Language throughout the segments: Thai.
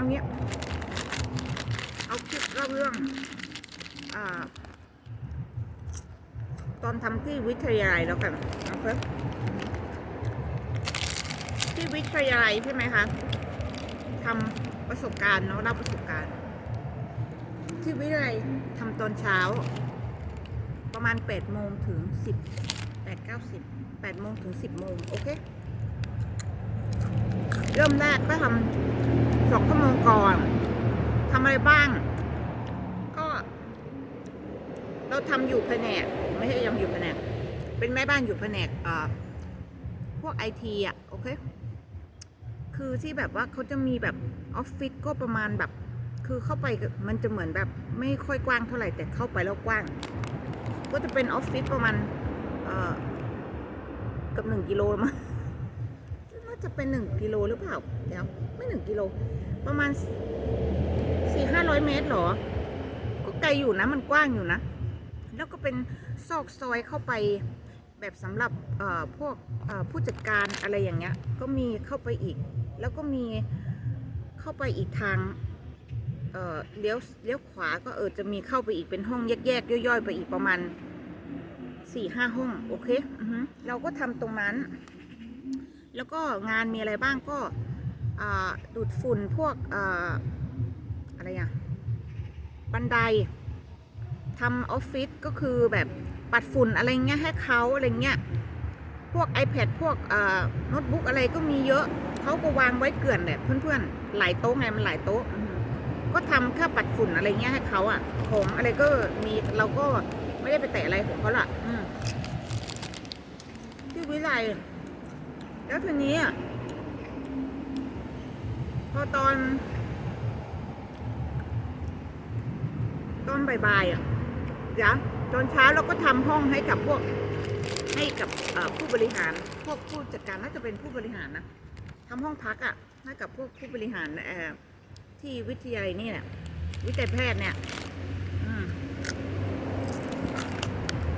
เอางี้ เอาคลิปเล่าเรื่องอตอนทำที่วิทยาลัยแล้วกันโอเคที่วิทยาลัยใช่ไหมคะทำประสบการณ์เนาะรับประสบการณ์ ที่วิทยาลัยทำตอนเช้า ประมาณ8โมงถึง10 8 9 10 8โมงถึง10โมงโอเค เริ่มแรกก็ทำสองชั่วโมงก่อนทำอะไรบ้าง ก็ เราทำอยู่แผนก ไม่ใช่ยังอยู่แผนก เป็นแม่บ้านอยู่แผนกเอ่อพวกไอทีอะ โอเค คือที่แบบว่าเขาจะมีแบบออฟฟิศก็ประมาณแบบ คือเข้าไปมันจะเหมือนแบบ ไม่ค่อยกว้างเท่าไหร่แต่เข้าไปแล้วกว้าง ก็จะเป็นออฟฟิศประมาณเอ่อกับหนึ่งกิโลมั้งน่า จะเป็นหนึ่งกิโลหรือเปล่า เดี๋ยว ไม่หนึ่งกิโล ประมาณสี่ห้าร้อยเมตรหรอ ก็ไกลอยู่นะ มันกว้างอยู่นะ แล้วก็เป็นซอกซอยเข้าไปแบบสำหรับเอ่อพวกเอ่อผู้จัดการอะไรอย่างเงี้ย ก็มีเข้าไปอีก แล้วก็มีเข้าไปอีกทางเอ่อเลี้ยวเลี้ยวขวาก็เออจะมีเข้าไปอีกเป็นห้องแยกๆย่อยๆ ไปอีกประมาณสี่ห้าห้อง โอเคอเราก็ทำตรงนั้น แล้วก็งานมีอะไรบ้างก็ดูดฝุ่นพวกอ่าอะไรอะบันไดทำออฟฟิศก็คือแบบปัดฝุ่นอะไรเงี้ยให้เขาอะไรเงี้ยพวก iPad พวกโน้ตบุ๊กอะไรก็มีเยอะเขาก็วางไว้เกลื่อนแหละเพื่อนๆ หลายโต๊ะไงมันหลายโต๊ะ ก็ทำแค่ปัดฝุ่นอะไรเงี้ยให้เขาอะของอะไรก็มีเราก็ไม่ได้ไปแตะอะไรของเขาละอืมที่วิไล แล้วทีนี้พอตอน ตอนบ่ายๆอะเดี๋ยวตอนเช้าเราก็ทำห้องให้กับพวก ให้กับผู้บริหาร พวกผู้จัดการน่าจะเป็นผู้บริหารนะทำห้องพักอะให้กับพวกผู้บริหารเอ่อที่วิทยาลัยนี่แหละวิทยาแพทย์เนี่ย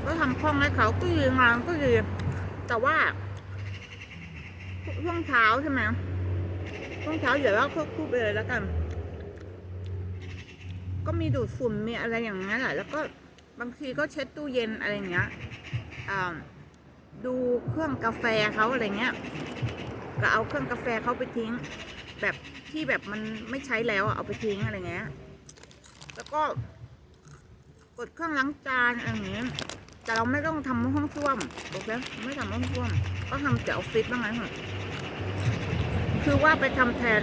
ก็ทำห้องให้เขาก็ดีงานก็ดีแต่ว่า ช่วงเช้าใช่ไหมช่วงเช้าเดี๋ยวเราควบคู่ไปเลยแล้วกัน ก็มีดูดฝุ่นมีอะไรอย่างเงี้ยแหละแล้วก็บางทีก็เช็ดตู้เย็นอะไรอย่างเงี้ยดูเครื่องกาแฟเขาอะไรเงี้ย ก็เอาเครื่องกาแฟเขาไปทิ้ง แบบที่แบบมันไม่ใช้แล้วเอาไปทิ้งอะไรเงี้ย แล้วก็กดเครื่องล้างจานอะไรเงี้ย แต่เราไม่ต้องทำห้องส้วมโอเคไม่ทำห้องส้วม ก็ทำแต่ออฟฟิศบ้างไงเหรอคือว่าไปทำแทน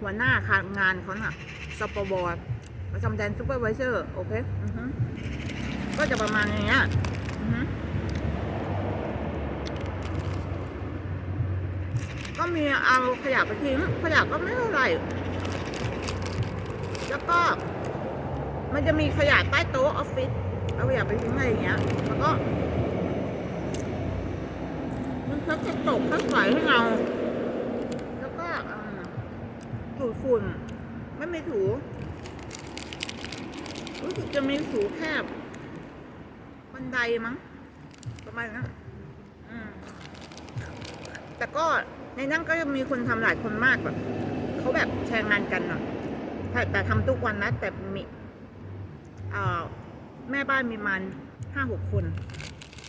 หัวหน้าคางานเขาน่ะสปบไปทำแทนซูเปอร์ไวเซอร์โอเคก็จะประมาณอย่างเงี้ยก็มีเอาขยะไปทิ้งขยะก็ไม่เท่าไหร่ แล้วก็มันจะมีขยะใต้โต๊ะออฟฟิศ เอาขยะไปทิ้งอะไรอย่างเงี้ย แล้วก็มันเขาจะตกเขาใส่ให้เรา แล้วก็อ่าดูฝุ่น ไม่มีถู รู้สึกจะมีถูแคบบันไดมั้ง ประมาณนั้นแต่ก็ในนั้นก็จะมีคนทำหลายคนมากแบบเขาแบบแชร์งานกันอะแต่แต่ทำทุกวันนะแต่มีเอ่อ แม่บ้านมีมันห้าหกคน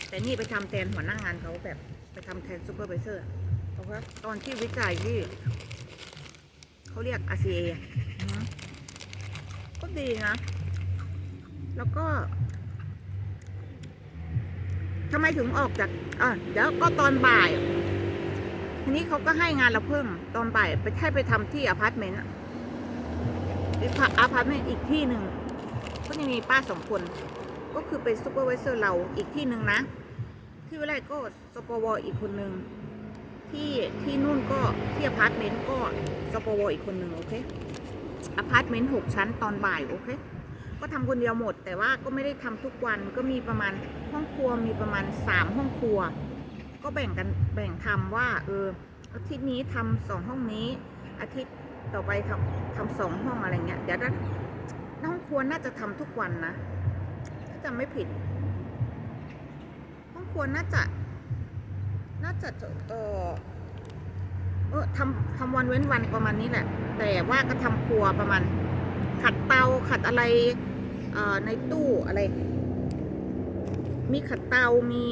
แต่นี่ไปทำแทนหัวหน้างานเขาแบบไปทำแทนซูเปอร์ไวเซอร์เพราะว่าตอนที่วิจัยที่เขาเรียก RCA อือก็ดีนะ แล้วก็ทำไมถึงออกจากอะเดี๋ยวก็ตอนบ่าย ทีนี้เขาก็ให้งานเราเพิ่มตอนบ่ายไปให้ไปทำที่อพาร์ตเมนต์อพาร์ตเมนต์อีกที่หนึ่ง ก็ยังมีป้าสองคน ก็คือเป็นซูเปอร์ไวเซอร์เราอีกที่หนึ่งนะ ที่วิไลก็สปวอีกคนหนึ่งที่ที่นู่นก็ที่อพาร์ตเมนต์ก็สปวอีกคนหนึ่งโอเคอพาร์ตเมนต์หกชั้นตอนบ่ายโอเคก็ทำคนเดียวหมด แต่ว่าก็ไม่ได้ทำทุกวันก็มีประมาณห้องครัวมีประมาณสามห้องครัว ก็แบ่งกันแบ่งทำว่าเอออาทิตย์นี้ทำสองห้องนี้ อาทิตย์ต่อไปทำทำสองห้องอะไรเงี้ยเดี๋ยวนะ ห้องควรน่าจะทำทุกวันนะถ้าจำไม่ผิดห้องควรน่าจะ น่าจะเออเออทำทำวันเว้นวันประมาณนี้แหละ แต่ว่าก็ทำครัวประมาณ ขัดเตาขัดอะไรเอ่อในตู้อะไร มีขัดเตามี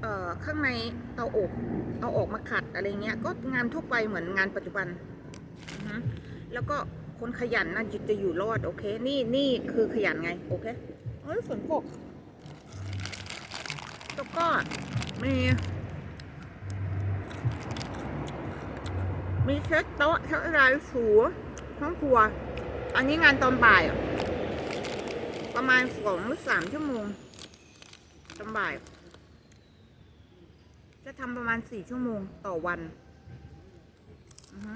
เอ่อข้างในเตาอบเอาออกมาขัดอะไรเงี้ย ก็งานทั่วไปเหมือนงานปัจจุบัน แล้วก็ คนขยันนะจะอยู่รอด โอเค นี่นี่คือขยันไง โอเคเอ้ยฝนตกแล้วก็มีมีเช็ดโต๊ะเช็ดอะไรสูห้องครัว อันนี้งานตอนบ่ายอะประมาณสองหรือสามชั่วโมงตอนบ่าย จะทำประมาณสี่ชั่วโมงต่อวัน อือฮึ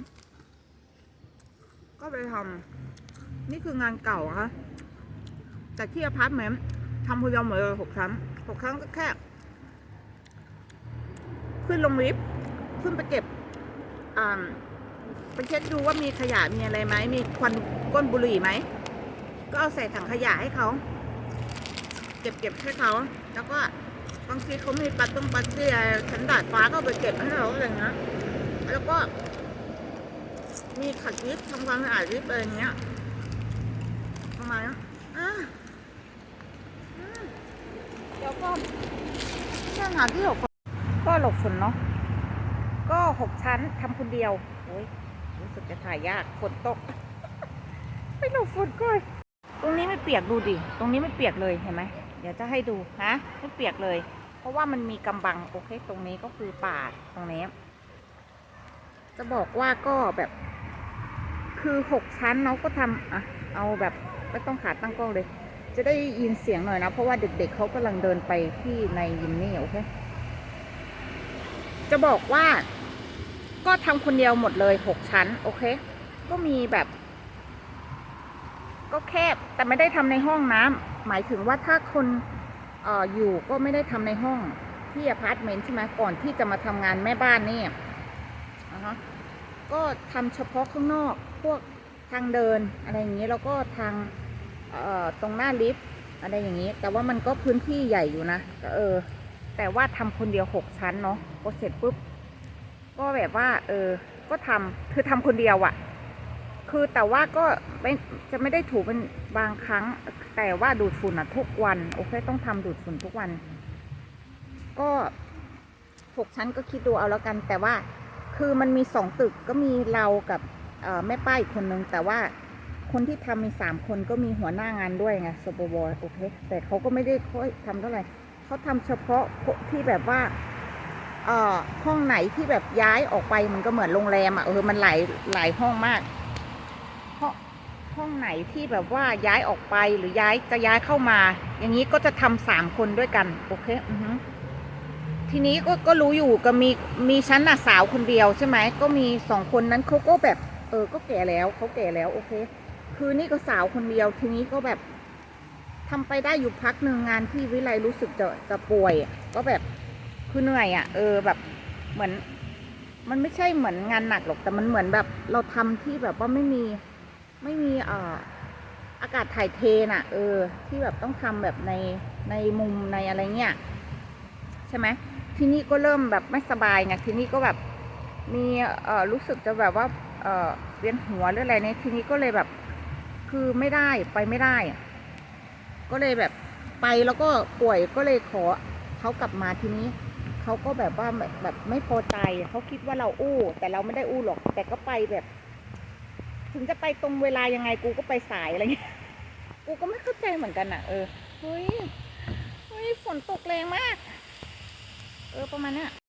ก็ไปทำนี่คืองานเก่าอะคะแต่ที่อพาร์ตเมนต์ทำคนเดียวหมดเลยหกครั้งหกครั้งก็แค่ ขึ้นลงลิฟต์ขึ้นไปเก็บอ่าไปเช็คดูว่ามีขยะมีอะไรไหมมีควันก้นบุหรี่ไหมก็เอาใส่ถังขยะให้เขาเก็บเก็บให้เขาแล้วก็บางทีเขามีปัดต้องปัดเตี้ยชั้นดาดฟ้าก็ไปเก็บให้เขาอะไรเงี้ยแล้วก็ มีขัดลิฟต์ทำความสะอาดลิฟต์อะไรเงี้ยประมอะอืมเดี๋ยวก็แค่หาที่หลบฝนก็หลบฝนเนาะก็หกชั้นทำคนเดียวโอ้ยรู้สึกจะถ่ายยากฝนตก ไม่หลบฝนก่อนตรงนี้ไม่เปียกดูดิ ตรงนี้ไม่เปียกเลยเห็นไหมเดี๋ยวจะให้ดูฮะไม่เปียกเลย เพราะว่ามันมีกำบังโอเค ตรงนี้ก็คือป่าตรงนี้ จะบอกว่าก็แบบ คือหกชั้นเนาะก็ทำอะเอาแบบไม่ต้องขาตั้งกล้องเลย จะได้ยินเสียงหน่อยนะ เพราะว่าเด็กๆเขากำลังเดินไปที่ในยิมนี่โอเค จะบอกว่าก็ทำคนเดียวหมดเลยหกชั้น โอเค ก็มีแบบ ก็แคบแต่ไม่ได้ทำในห้องน้ำหมายถึงว่าถ้าคนเอ่ออยู่ก็ไม่ได้ทำในห้องที่อพาร์ตเมนต์ใช่ไหมก่อนที่จะมาทำงานแม่บ้านนี่อ่าฮะ ก็ทำเฉพาะข้างนอกพวกทางเดินอะไรอย่างนี้แล้วก็ทางตรงหน้าลิฟต์อะไรอย่างนี้ แต่ว่ามันก็พื้นที่ใหญ่อยู่นะก็เออ แต่ว่าทำคนเดียวหกชั้นเนาะพอเสร็จปุ๊บก็แบบว่า เออ ก็ทำคือทำคนเดียวอะคือแต่ว่าก็ไม่จะไม่ได้ถูเป็นบางครั้ง แต่ว่าดูดฝุ่นอะทุกวัน โอเค ต้องทำดูดฝุ่นทุกวัน ก็หกชั้นก็คิดดูเอาแล้วกัน แต่ว่า คือมันมีสองตึกก็มีเรากับแม่ป้าอีกคนนึง แต่ว่าคนที่ทำมีสามคนก็มีหัวหน้างานด้วยไงสปบโอเค แต่เขาก็ไม่ได้ค่อยทำเท่าไหร่เขาทำเฉพาะที่แบบว่าเอ่อห้องไหนที่แบบย้ายออกไปมันก็เหมือนโรงแรมอะเออมันหลายหลายห้องมากห้องห้องไหนที่แบบว่าย้ายออกไปหรือย้ายจะย้ายเข้ามา อย่างนี้ก็จะทำสามคนด้วยกัน โอเค อือฮึ ทีนี้ก็ก็รู้อยู่ก็มีมีชั้นน่ะสาวคนเดียวใช่ไหมก็มีสองคนนั้นเขาก็แบบ เออก็แก่แล้วเขาแก่แล้วโอเค คือนี่ก็สาวคนเดียวทีนี้ก็แบบทำไปได้อยู่พักหนึ่งงานที่วิไลรู้สึกจะจะป่วย ก็แบบคือเหนื่อยอะ่ะ เออแบบเหมือน มันไม่ใช่เหมือนงานหนักหรอกแต่มันเหมือนแบบ เราทำที่แบบว่าไม่มีไม่มีเอ่ออากาศถ่ายเทน่ะ เออ ที่แบบต้องทำแบบในในมุมในอะไรเงี้ยใช่ไหม ที่นี้ก็เริ่มแบบไม่สบายไงที่นี้ก็แบบมีเอ่อรู้สึกจะแบบว่าเอ่อเวียนหัวหรืออะไรเนี่ยทีนี้ก็เลยแบบ คือไม่ได้ไปไม่ได้ ก็เลยแบบไปแล้วก็ป่วยก็เลยขอเขากลับมาทีนี้เขาก็แบบว่าแบบแบบไม่พอใจเขาคิดว่าเราอู้ แต่เราไม่ได้อู้หรอก แต่ก็ไปแบบ ถึงจะไปตรงเวลายังไงกูก็ไปสายอะไรเงี้ยกูก็ไม่เข้าใจเหมือนกันอะ เออเฮ้ยเฮ้ยฝนตกแรงมาก เออประมาณเนี้ย